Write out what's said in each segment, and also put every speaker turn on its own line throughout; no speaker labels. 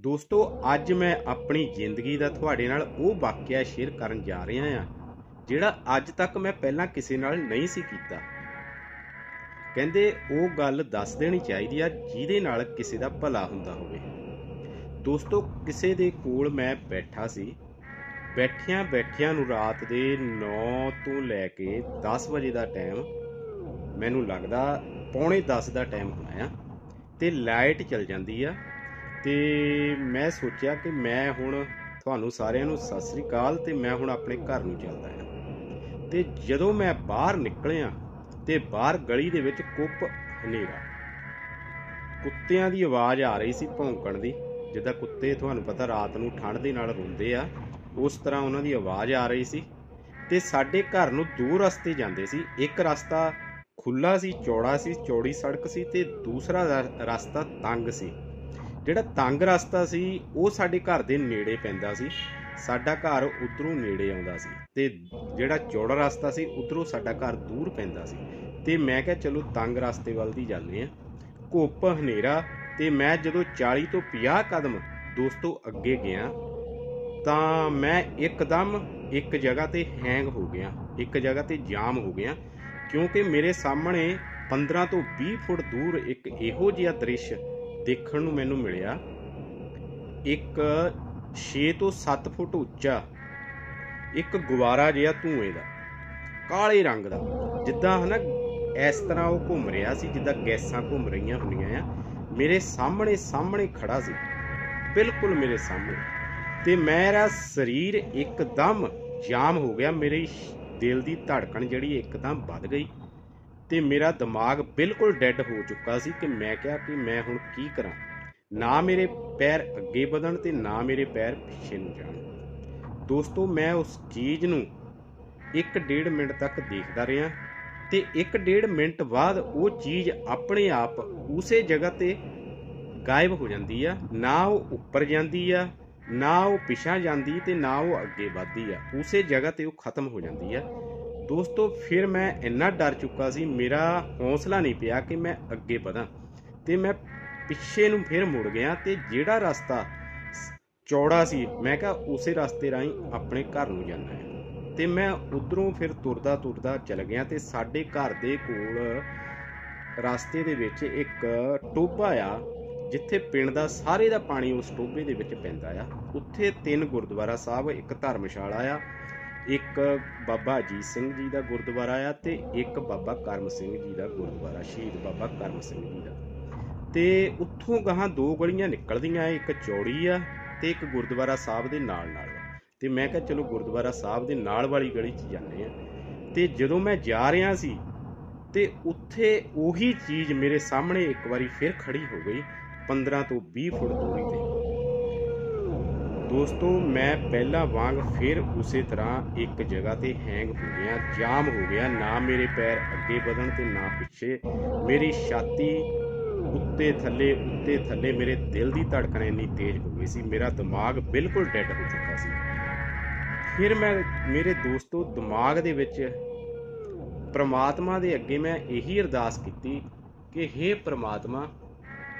ਦੋਸਤੋ, ਅੱਜ ਮੈਂ ਆਪਣੀ ਜ਼ਿੰਦਗੀ ਦਾ ਤੁਹਾਡੇ ਨਾਲ ਉਹ ਵਾਕਿਆ ਸ਼ੇਅਰ ਕਰਨ ਜਾ ਰਿਹਾ ਹਾਂ, ਜਿਹੜਾ ਅੱਜ ਤੱਕ ਮੈਂ ਪਹਿਲਾਂ ਕਿਸੇ ਨਾਲ ਨਹੀਂ ਸੀ ਕੀਤਾ। ਕਹਿੰਦੇ, ਉਹ ਗੱਲ ਦੱਸ ਦੇਣੀ ਚਾਹੀਦੀ ਆ, ਜਿਹਦੇ ਨਾਲ ਕਿਸੇ ਦਾ ਭਲਾ ਹੁੰਦਾ ਹੋਵੇ। ਦੋਸਤੋ, ਕਿਸੇ ਦੇ ਕੋਲ ਮੈਂ ਬੈਠਾ ਸੀ। ਬੈਠਿਆਂ ਬੈਠਿਆਂ ਨੂੰ ਰਾਤ ਦੇ 9 ਤੋਂ ਲੈ ਕੇ 10 ਵਜੇ ਦਾ ਟਾਈਮ ਮੈਨੂੰ ਲੱਗਦਾ, ਪੌਣੇ 10 ਦਾ ਟਾਈਮ ਹੋਣਾ ਆ, ਤੇ ਲਾਈਟ ਚਲ ਜਾਂਦੀ ਆ। ਤੇ ਮੈਂ ਸੋਚਿਆ ਕਿ ਮੈਂ ਹੁਣ ਤੁਹਾਨੂੰ ਸਾਰਿਆਂ ਨੂੰ ਸਤਿ ਸ੍ਰੀ ਅਕਾਲ ਤੇ ਮੈਂ ਹੁਣ ਆਪਣੇ ਘਰ ਨੂੰ ਚੱਲਦਾ ਹਾਂ। ਤੇ ਜਦੋਂ ਮੈਂ ਬਾਹਰ ਨਿਕਲਿਆ ਤੇ ਬਾਹਰ ਗਲੀ ਦੇ ਵਿੱਚ ਕੁੱਪ ਹਨੇਰਾ। ਕੁੱਤਿਆਂ ਦੀ ਆਵਾਜ਼ ਆ ਰਹੀ ਸੀ ਭੌਂਕਣ ਦੀ, ਜਿੱਦਾਂ ਕੁੱਤੇ ਤੁਹਾਨੂੰ ਪਤਾ ਰਾਤ ਨੂੰ ਠੰਡ ਦੇ ਨਾਲ ਰੋਂਦੇ ਆ, ਉਸ ਤਰ੍ਹਾਂ ਉਹਨਾਂ ਦੀ ਆਵਾਜ਼ ਆ ਰਹੀ ਸੀ। ਤੇ ਸਾਡੇ ਘਰ ਨੂੰ ਦੋ ਰਸਤੇ ਜਾਂਦੇ ਸੀ, ਇੱਕ ਰਸਤਾ ਖੁੱਲਾ ਸੀ, ਚੌੜਾ ਸੀ, ਚੌੜੀ ਸੜਕ ਸੀ ਤੇ ਦੂਸਰਾ ਰਸਤਾ ਤੰਗ ਸੀ। ਜਿਹੜਾ ਤੰਗ ਰਸਤਾ ਸੀ, ਉਹ ਸਾਡੇ ਘਰ ਦੇ ਨੇੜੇ ਪੈਂਦਾ ਸੀ। ਸਾਡਾ ਘਰ ਉਧਰੋਂ ਨੇੜੇ ਆਉਂਦਾ ਸੀ ਤੇ ਜਿਹੜਾ ਚੌੜਾ ਰਸਤਾ ਸੀ, ਉਧਰੋਂ ਸਾਡਾ ਘਰ ਦੂਰ ਪੈਂਦਾ ਸੀ। ਤੇ ਮੈਂ ਕਿਹਾ, ਚਲੋ ਤੰਗ ਰਸਤੇ ਵੱਲ ਦੀ ਜਾਂਦੇ ਆ। ਘੁੱਪ, ਹਨੇਰਾ ਤੇ ਮੈਂ ਜਦੋਂ 40 ਤੋਂ 50 ਕਦਮ ਦੋਸਤੋ ਅੱਗੇ ਗਿਆ, ਤਾਂ ਮੈਂ ਇੱਕਦਮ ਇੱਕ ਜਗ੍ਹਾ ਤੇ ਹੈਂਗ ਹੋ ਗਿਆ, ਇੱਕ ਜਗ੍ਹਾ ਤੇ ਜਾਮ ਹੋ ਗਿਆ। ਕਿਉਂਕਿ ਮੇਰੇ ਸਾਹਮਣੇ 15 ਤੋਂ 20 ਫੁੱਟ ਦੂਰ ਇੱਕ ਇਹੋ ਜਿਹਾ ਦ੍ਰਿਸ਼ ਦੇਖਣ ਨੂੰ ਮੈਨੂੰ ਮਿਲਿਆ, ਇੱਕ 6 ਤੋਂ 7 ਫੁੱਟ ਉੱਚਾ, ਇੱਕ ਗੁਬਾਰਾ ਜਿਹਾ ਧੂਏ ਦਾ, ਕਾਲੇ ਰੰਗ ਦਾ, ਜਿੱਦਾਂ ਹਨਾ ਇਸ ਤਰ੍ਹਾਂ ਉਹ ਘੁੰਮ ਰਿਹਾ ਸੀ, ਜਿੱਦਾਂ ਗੈਸਾਂ ਘੁੰਮ ਰਹੀਆਂ ਹੁੰਦੀਆਂ ਆ। ਮੇਰੇ ਸਾਹਮਣੇ ਸਾਹਮਣੇ ਖੜਾ ਸੀ, ਬਿਲਕੁਲ ਮੇਰੇ ਸਾਹਮਣੇ। ਤੇ ਮੇਰਾ ਸਰੀਰ ਇੱਕਦਮ ਜਾਮ ਹੋ ਗਿਆ, ਮੇਰੇ ਦਿਲ ਦੀ ਧੜਕਣ ਜਿਹੜੀ ਇੱਕਦਮ ਵੱਧ ਗਈ। ਤੇ ਮੇਰਾ ਦਿਮਾਗ ਬਿਲਕੁਲ ਡੈੱਡ ਹੋ ਚੁੱਕਾ ਸੀ ਕਿ ਮੈਂ ਕਿਹਾ ਕਿ ਮੈਂ ਹੁਣ ਕੀ ਕਰਾਂ। ਨਾ ਮੇਰੇ ਪੈਰ ਅੱਗੇ ਵਧਣ ਤੇ ਨਾ ਮੇਰੇ ਪੈਰ ਪਿੱਛੇ ਨੂੰ ਜਾਣ। ਦੋਸਤੋ, ਮੈਂ ਉਸ ਚੀਜ਼ ਨੂੰ 1.5 ਮਿੰਟ ਤੱਕ ਦੇਖਦਾ ਰਿਹਾ ਤੇ 1.5 ਮਿੰਟ ਬਾਅਦ ਉਹ ਚੀਜ਼ ਆਪਣੇ ਆਪ ਉਸੇ ਜਗ੍ਹਾ ਤੇ ਗਾਇਬ ਹੋ ਜਾਂਦੀ ਆ। ਨਾ ਉਹ ਉੱਪਰ ਜਾਂਦੀ ਆ, ਨਾ ਉਹ ਪਿਛਾਂ ਜਾਂਦੀ ਤੇ ਨਾ ਉਹ ਅੱਗੇ ਵੱਧਦੀ ਆ। ਉਸੇ ਜਗ੍ਹਾ ਤੇ ਉਹ ਖਤਮ ਹੋ ਜਾਂਦੀ ਆ। ਦੋਸਤੋ, ਫਿਰ ਮੈਂ ਇੰਨਾ ਡਰ ਚੁੱਕਾ ਸੀ, ਮੇਰਾ ਹੌਸਲਾ ਨਹੀਂ ਪਿਆ ਕਿ ਮੈਂ ਅੱਗੇ ਵਧਾਂ। ਤੇ ਮੈਂ ਪਿੱਛੇ ਨੂੰ ਫਿਰ ਮੁੜ ਗਿਆ ਤੇ ਜਿਹੜਾ ਰਸਤਾ ਚੌੜਾ ਸੀ, ਮੈਂ ਕਿਹਾ ਉਸੇ ਰਸਤੇ ਰਾਹੀਂ ਆਪਣੇ ਘਰ ਨੂੰ ਜਾਣਾ ਹੈ। ਤੇ ਮੈਂ ਉਧਰੋਂ ਫਿਰ ਤੁਰਦਾ ਤੁਰਦਾ ਚੱਲ ਗਿਆ ਤੇ ਸਾਡੇ ਘਰ ਦੇ ਕੋਲ ਰਸਤੇ ਦੇ ਵਿੱਚ ਇੱਕ ਟੋਭਾ ਆ, ਜਿੱਥੇ ਪਿੰਡ ਦਾ ਸਾਰੇ ਦਾ ਪਾਣੀ ਉਸ ਟੋਭੇ ਦੇ ਵਿੱਚ ਪੈਂਦਾ ਆ। ਉੱਥੇ ਤਿੰਨ ਗੁਰਦੁਆਰਾ ਸਾਹਿਬ, ਇੱਕ ਧਰਮਸ਼ਾਲਾ ਆ ਇੱਕ ਬਾਬਾ ਅਜੀਤ ਸਿੰਘ ਜੀ ਦਾ ਗੁਰਦੁਆਰਾ ਆ ਤੇ ਇੱਕ ਬਾਬਾ ਕਰਮ ਸਿੰਘ ਜੀ ਦਾ ਗੁਰਦੁਆਰਾ, ਸ਼ਹੀਦ ਬਾਬਾ ਕਰਮ ਸਿੰਘ ਜੀ ਦਾ। ਤੇ ਉੱਥੋਂ ਗਾਹਾਂ ਦੋ ਗਲੀਆਂ ਨਿਕਲਦੀਆਂ, ਇੱਕ ਚੌੜੀ ਆ ਤੇ ਇੱਕ ਗੁਰਦੁਆਰਾ ਸਾਹਿਬ ਦੇ ਨਾਲ ਨਾਲ ਆ। ਤੇ ਮੈਂ ਕਿਹਾ, ਚਲੋ ਗੁਰਦੁਆਰਾ ਸਾਹਿਬ ਦੇ ਨਾਲ ਵਾਲੀ ਗਲੀ 'ਚ ਜਾਂਦੇ ਆ। ਤੇ ਜਦੋਂ ਮੈਂ ਜਾ ਰਿਹਾ ਸੀ ਤੇ ਉੱਥੇ ਉਹੀ ਚੀਜ਼ ਮੇਰੇ ਸਾਹਮਣੇ ਇੱਕ ਵਾਰੀ ਫਿਰ ਖੜੀ ਹੋ ਗਈ 15 ਤੋਂ 20 ਫੁੱਟ ਦੂਰੀ ਤੇ। ਦੋਸਤੋ, ਮੈਂ ਪਹਿਲਾਂ ਵਾਂਗ ਫਿਰ ਉਸੇ ਤਰ੍ਹਾਂ ਇੱਕ ਜਗ੍ਹਾ ਤੇ ਹੈਂਗ ਹੋ ਗਿਆ, ਜਾਮ ਹੋ ਗਿਆ, ਨਾ ਮੇਰੇ ਪੈਰ ਅੱਗੇ ਵਧਣ ਤੇ ਨਾ ਪਿੱਛੇ। ਮੇਰੀ ਛਾਤੀ ਉੱਤੇ ਥੱਲੇ ਉੱਤੇ ਥੱਲੇ ਮੇਰੇ ਦਿਲ ਦੀ ਧੜਕਣ ਇੰਨੀ ਤੇਜ਼ ਹੋ ਗਈ ਸੀ, ਮੇਰਾ ਦਿਮਾਗ ਬਿਲਕੁਲ ਡੈੱਡ ਹੋ ਚੁੱਕਾ ਸੀ। ਫਿਰ ਮੈਂ, ਮੇਰੇ ਦੋਸਤੋ, ਦਿਮਾਗ ਦੇ ਵਿੱਚ ਪ੍ਰਮਾਤਮਾ ਦੇ ਅੱਗੇ ਮੈਂ ਇਹੀ ਅਰਦਾਸ ਕੀਤੀ ਕਿ हे ਪ੍ਰਮਾਤਮਾ,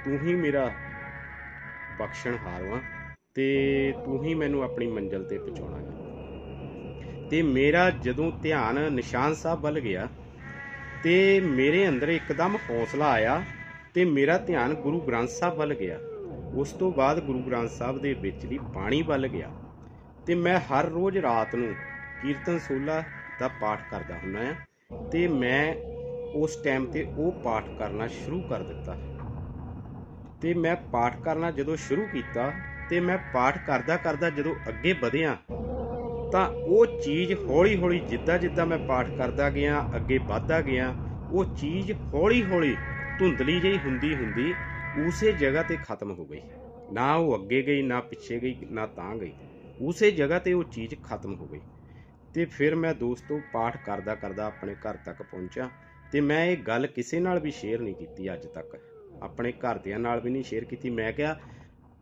ਤੂੰ ਹੀ ਮੇਰਾ ਬਖਸ਼ਣਹਾਰ ਵਾਂ। ਤੇ ਤੂੰ ਹੀ ਮੈਨੂੰ ਆਪਣੀ ਮੰਜ਼ਿਲ ਤੇ ਪਹੁੰਚਾਉਣਾ ਹੈ। ਤੇ ਮੇਰਾ ਜਦੋਂ ਧਿਆਨ ਨਿਸ਼ਾਨ ਸਾਹਿਬ ਵੱਲ ਗਿਆ, ਤੇ ਮੇਰੇ ਅੰਦਰ ਇੱਕਦਮ ਹੌਸਲਾ ਆਇਆ ਤੇ ਮੇਰਾ ਧਿਆਨ ਗੁਰੂ ਗ੍ਰੰਥ ਸਾਹਿਬ ਵੱਲ ਗਿਆ। ਉਸ ਤੋਂ ਬਾਅਦ ਗੁਰੂ ਗ੍ਰੰਥ ਸਾਹਿਬ ਦੇ ਵਿੱਚ ਦੀ ਬਾਣੀ ਵੱਲ ਗਿਆ। ਤੇ ਮੈਂ ਹਰ ਰੋਜ਼ ਰਾਤ ਨੂੰ ਕੀਰਤਨ ਸੋਲਾ ਦਾ ਪਾਠ ਕਰਦਾ ਹੁੰਦਾ ਆ ਤੇ ਮੈਂ ਉਸ ਟਾਈਮ ਤੇ ਉਹ ਪਾਠ ਕਰਨਾ ਸ਼ੁਰੂ ਕਰ ਦਿੱਤਾ। ਤੇ ਮੈਂ ਪਾਠ ਕਰਨਾ ਜਦੋਂ ਸ਼ੁਰੂ ਕੀਤਾ ਤੇ ਮੈਂ ਪਾਠ ਕਰਦਾ ਕਰਦਾ ਜਦੋਂ ਅੱਗੇ ਵਧਿਆ, ਤਾਂ ਉਹ ਚੀਜ਼ ਹੌਲੀ ਹੌਲੀ ਜਿੱਦਾਂ ਜਿੱਦਾਂ ਮੈਂ ਪਾਠ ਕਰਦਾ ਗਿਆ, ਅੱਗੇ ਵਧਦਾ ਗਿਆ, ਉਹ ਚੀਜ਼ ਹੌਲੀ ਹੌਲੀ ਧੁੰਦਲੀ ਜਿਹੀ ਹੁੰਦੀ ਹੁੰਦੀ ਉਸੇ ਜਗ੍ਹਾ ਤੇ ਖਤਮ ਹੋ ਗਈ। ਨਾ ਉਹ ਅੱਗੇ ਗਈ, ਨਾ ਪਿੱਛੇ ਗਈ, ਨਾ ਤਾਂ ਗਈ। ਉਸੇ ਜਗ੍ਹਾ ਤੇ ਉਹ ਚੀਜ਼ ਖਤਮ ਹੋ ਗਈ। ਤੇ ਫਿਰ ਮੈਂ ਦੋਸਤੋ ਪਾਠ ਕਰਦਾ ਕਰਦਾ ਆਪਣੇ ਘਰ ਤੱਕ ਪਹੁੰਚਿਆ ਤੇ ਮੈਂ ਇਹ ਗੱਲ ਕਿਸੇ ਨਾਲ ਵੀ ਸ਼ੇਅਰ ਨਹੀਂ ਕੀਤੀ ਅੱਜ ਤੱਕ। ਆਪਣੇ ਘਰਦਿਆਂ ਨਾਲ ਵੀ ਨਹੀਂ ਸ਼ੇਅਰ ਕੀਤੀ। ਮੈਂ ਕਿਹਾ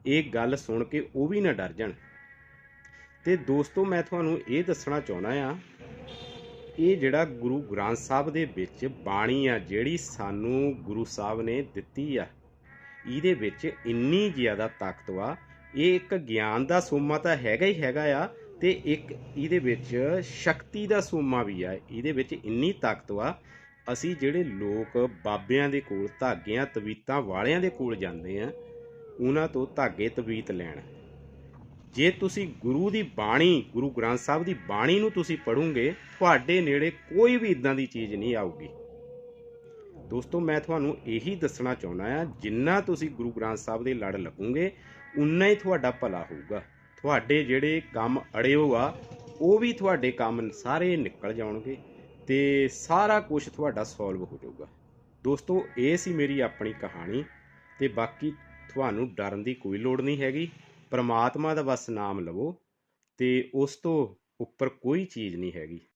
ਇਹ ਗੱਲ ਸੁਣ ਕੇ ਉਹ ਵੀ ਨਾ ਡਰ ਜਾਣ। ਤੇ ਦੋਸਤੋ, ਮੈਂ ਤੁਹਾਨੂੰ ਇਹ ਦੱਸਣਾ ਚਾਹੁੰਦਾ ਆ ਇਹ ਜਿਹੜਾ ਗੁਰੂ ਗ੍ਰੰਥ ਸਾਹਿਬ ਦੇ ਵਿੱਚ ਬਾਣੀ ਆ, ਜਿਹੜੀ ਸਾਨੂੰ ਗੁਰੂ ਸਾਹਿਬ ਨੇ ਦਿੱਤੀ ਆ, ਇਹਦੇ ਵਿੱਚ ਇੰਨੀ ਜ਼ਿਆਦਾ ਤਾਕਤ ਆ ਇਹ ਇੱਕ ਗਿਆਨ ਦਾ ਸੋਮਾ ਤਾਂ ਹੈਗਾ ਹੀ ਹੈਗਾ ਆ, ਤੇ ਇੱਕ ਇਹਦੇ ਵਿੱਚ ਸ਼ਕਤੀ ਦਾ ਸੋਮਾ ਵੀ ਆ, ਇਹਦੇ ਵਿੱਚ ਇੰਨੀ ਤਾਕਤ ਆ ਅਸੀਂ ਜਿਹੜੇ ਲੋਕ ਬਾਬਿਆਂ ਦੇ ਕੋਲ, ਧਾਗਿਆਂ, ਤਵੀਤਾਂ ਵਾਲਿਆਂ ਦੇ ਕੋਲ ਜਾਂਦੇ ਆ ਉਹਨਾਂ ਤੋਂ ਧਾਗੇ ਤਵੀਤ ਲੈਣ। ਜੇ ਤੁਸੀਂ ਗੁਰੂ ਦੀ ਬਾਣੀ, ਗੁਰੂ ਗ੍ਰੰਥ ਸਾਹਿਬ ਦੀ ਬਾਣੀ ਨੂੰ ਤੁਸੀਂ ਪੜੋਗੇ ਤੁਹਾਡੇ ਨੇੜੇ ਕੋਈ ਵੀ ਇਦਾਂ ਦੀ ਚੀਜ਼ ਨਹੀਂ ਆਊਗੀ। ਦੋਸਤੋ, ਮੈਂ ਤੁਹਾਨੂੰ ਇਹੀ ਦੱਸਣਾ ਚਾਹੁੰਦਾ ਆ ਜਿੰਨਾ ਤੁਸੀਂ ਗੁਰੂ ਗ੍ਰੰਥ ਸਾਹਿਬ ਦੇ ਲੜ ਲੱਗੋਗੇ, ਉਨਾ ਹੀ ਤੁਹਾਡਾ ਭਲਾ ਹੋਊਗਾ। ਤੁਹਾਡੇ ਜਿਹੜੇ ਕੰਮ ਅੜੇ ਆ, ਉਹ ਵੀ ਤੁਹਾਡੇ ਕੰਮ ਸਾਰੇ ਨਿਕਲ ਜਾਣਗੇ ਤੇ ਸਾਰਾ ਕੁਝ ਤੁਹਾਡਾ ਸੋਲਵ ਹੋ ਜਾਊਗਾ। ਦੋਸਤੋ, ਇਹ ਸੀ ਮੇਰੀ ਆਪਣੀ ਕਹਾਣੀ ਤੇ ਬਾਕੀ ਤੁਹਾਨੂੰ ਡਰਨ ਦੀ ਕੋਈ ਲੋੜ ਨਹੀਂ ਹੈਗੀ। ਪਰਮਾਤਮਾ ਦਾ ਬਸ ਨਾਮ ਲਵੋ ਅਤੇ ਉਸ ਤੋਂ ਉੱਪਰ ਕੋਈ ਚੀਜ਼ ਨਹੀਂ ਹੈਗੀ।